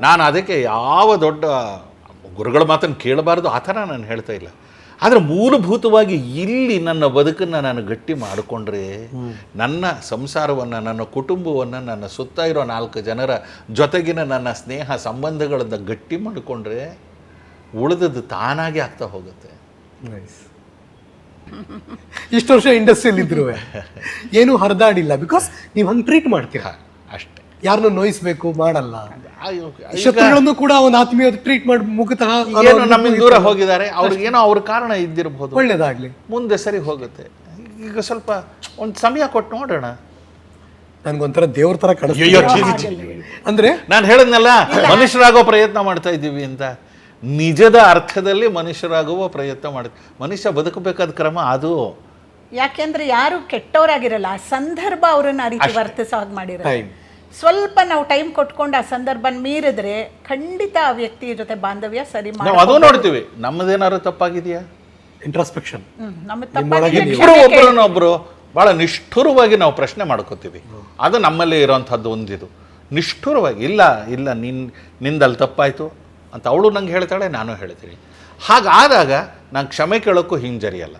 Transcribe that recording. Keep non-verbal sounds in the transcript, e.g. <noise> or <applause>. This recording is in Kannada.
ನಾನು ಅದಕ್ಕೆ ಯಾವ ದೊಡ್ಡ ಗುರುಗಳ ಮಾತನ್ನು ಕೇಳಬಾರ್ದು ಆ ಥರ ನಾನು ಹೇಳ್ತಾ ಇಲ್ಲ. ಆದರೆ ಮೂಲಭೂತವಾಗಿ ಇಲ್ಲಿ ನನ್ನ ಬದುಕನ್ನು ನಾನು ಗಟ್ಟಿ ಮಾಡಿಕೊಂಡ್ರೆ ನನ್ನ ಸಂಸಾರವನ್ನು ನನ್ನ ಕುಟುಂಬವನ್ನು ನನ್ನ ಸುತ್ತ ಇರೋ ನಾಲ್ಕು ಜನರ ಜೊತೆಗಿನ ನನ್ನ ಸ್ನೇಹ ಸಂಬಂಧಗಳನ್ನು ಗಟ್ಟಿ ಮಾಡಿಕೊಂಡ್ರೆ ಉಳಿದದ್ದು ತಾನಾಗಿ ಆಗ್ತಾ ಹೋಗುತ್ತೆ. ಇಷ್ಟು ವರ್ಷ ಇಂಡಸ್ಟ್ರಿಯಲ್ಲಿ ಇದ್ರು <laughs> ಏನು ಹರಿದಾಡಿಲ್ಲ ಬಿಕಾಸ್ ನೀವು ಹಂಗೆ ಟ್ರೀಟ್ ಮಾಡ್ತೀರಾ? ಅಷ್ಟೇ. ಯಾರನ್ನು ನೋಯಿಸ್ಬೇಕು ಮಾಡಲ್ಲ. ಶತ್ರುಗಳನ್ನು ಕೂಡ ಒಂದು ಆತ್ಮೀಯ ಟ್ರೀಟ್ ಮಾಡಿ ಮುಖತಃ ಏನೋ ನಮ್ಮಿಂದ ದೂರ ಹೋಗಿದ್ದಾರೆ ಅವ್ರಿಗೇನೋ ಅವ್ರ ಕಾರಣ ಇದ್ದಿರಬಹುದು ಒಳ್ಳೇದಾಗ್ಲಿ. ಮುಂದೆ ಸರಿ ಹೋಗುತ್ತೆ. ಈಗ ಸ್ವಲ್ಪ ಒಂದು ಸಮಯ ಕೊಟ್ಟು ನೋಡೋಣ. ನನ್ಗೊಂಥರ ದೇವ್ರ ತರ ಅಯ್ಯೋ, ಅಂದ್ರೆ? ನಾನು ಹೇಳದ್ನಲ್ಲ ಮನುಷ್ಯರಾಗೋ ಪ್ರಯತ್ನ ಮಾಡ್ತಾ ಇದ್ದೀವಿ ಅಂತ. ನಿಜದ ಅರ್ಥದಲ್ಲಿ ಮನುಷ್ಯರಾಗುವ ಪ್ರಯತ್ನ ಮಾಡ ಮನುಷ್ಯ ಬದುಕಬೇಕಾದ ಕ್ರಮ ಅದು. ಯಾಕೆಂದ್ರೆ ಯಾರು ಕೆಟ್ಟವರಾಗಿರಲ್ಲ ಆ ಸಂದರ್ಭ ಅವರನ್ನ ಆ ರೀತಿ ವರ್ತಿಸೋ ಹಾಗೆ Time. ಸ್ವಲ್ಪ ನಾವು ಟೈಮ್ ಕೊಟ್ಕೊಂಡು ಆ ಸಂದರ್ಭ ಮೀರಿದ್ರೆ ಖಂಡಿತ ಆ ವ್ಯಕ್ತಿಯ ಜೊತೆ ಬಾಂಧವ್ಯ ಸರಿ ನಾವು ಅದು ನೋಡ್ತೀವಿ. ನಮ್ಮದೇನಾದ್ರು ತಪ್ಪಾಗಿದೆಯಾ? ಇಂಟ್ರಾಸ್ಪೆಕ್ಷನ್ ನಮ್ಮ ತಪ್ಪಾಗಿದೆ. ಇಬ್ಬರು ಒಬ್ಬರನ್ನೊಬ್ಬರು ಭಾಳ ನಿಷ್ಠುರವಾಗಿ ನಾವು ಪ್ರಶ್ನೆ ಮಾಡ್ಕೋತೀವಿ. ಅದು ನಮ್ಮಲ್ಲಿ ಇರೋಂಥದ್ದು ಒಂದಿದು. ನಿಷ್ಠುರವಾಗಿ ಇಲ್ಲ ಇಲ್ಲ ನಿನ್ ನಿಂದಲ್ಲಿ ತಪ್ಪಾಯಿತು ಅಂತ ಅವಳು ನಂಗೆ ಹೇಳ್ತಾಳೆ ನಾನು ಹೇಳ್ತೀನಿ. ಹಾಗಾದಾಗ ನಾನು ಕ್ಷಮೆ ಕೇಳೋಕ್ಕೂ ಹಿಂಜರಿಯಲ್ಲ.